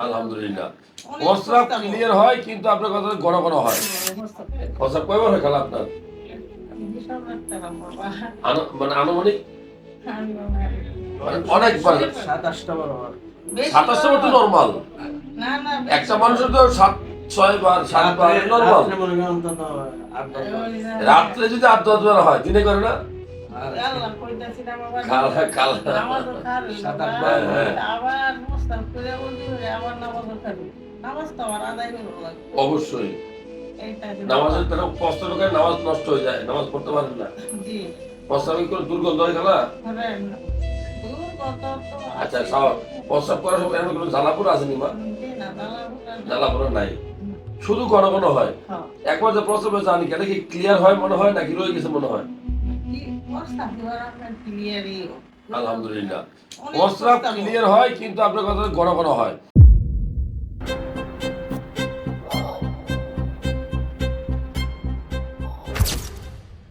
আলহামদুলিল্লাহ। প্রস্রাব ক্লিয়ার হয় কিন্তু আপনার কথা ঘন ঘন হয়। প্রস্রাব কয়বার হয় খেলা আপনার? মানে আনুমানিক। মানে অনেকবার। সাত আটটা বার। হয়। সাতাশটা বার তো। নর্মাল না না একটা মানুষের তো সাত ছয় বার সাত বার নর্মাল রাত্রে মনে করেন অন্তত আট দশ বার। ওই যে- রাত্রে যদি আট দশ বার হয় দিনে করে না? অবশ্যই। নামাজের কষ্ট নামাজ নষ্ট হয়ে যায় নামাজ পড়তে পারেন না। করে দুর্গন্ধ হয় তো আচ্ছা সব প্রস্রাব করার সময় এমন কোনো জ্বালাপুরা আছে নিমা জি না, জ্বালাপোড়া না। জ্বালাপুরা নাই। শুধু ঘন ঘন হয়। হ্যাঁ। একবার যে প্রস্রাবে জানি কেন কি ক্লিয়ার হয় মনে হয় নাকি রয়ে গেছে মনে হয়? আলহামদুলিল্লাহ। ক্লিয়ার হয় কিন্তু আপনার কথা ঘন ঘন হয়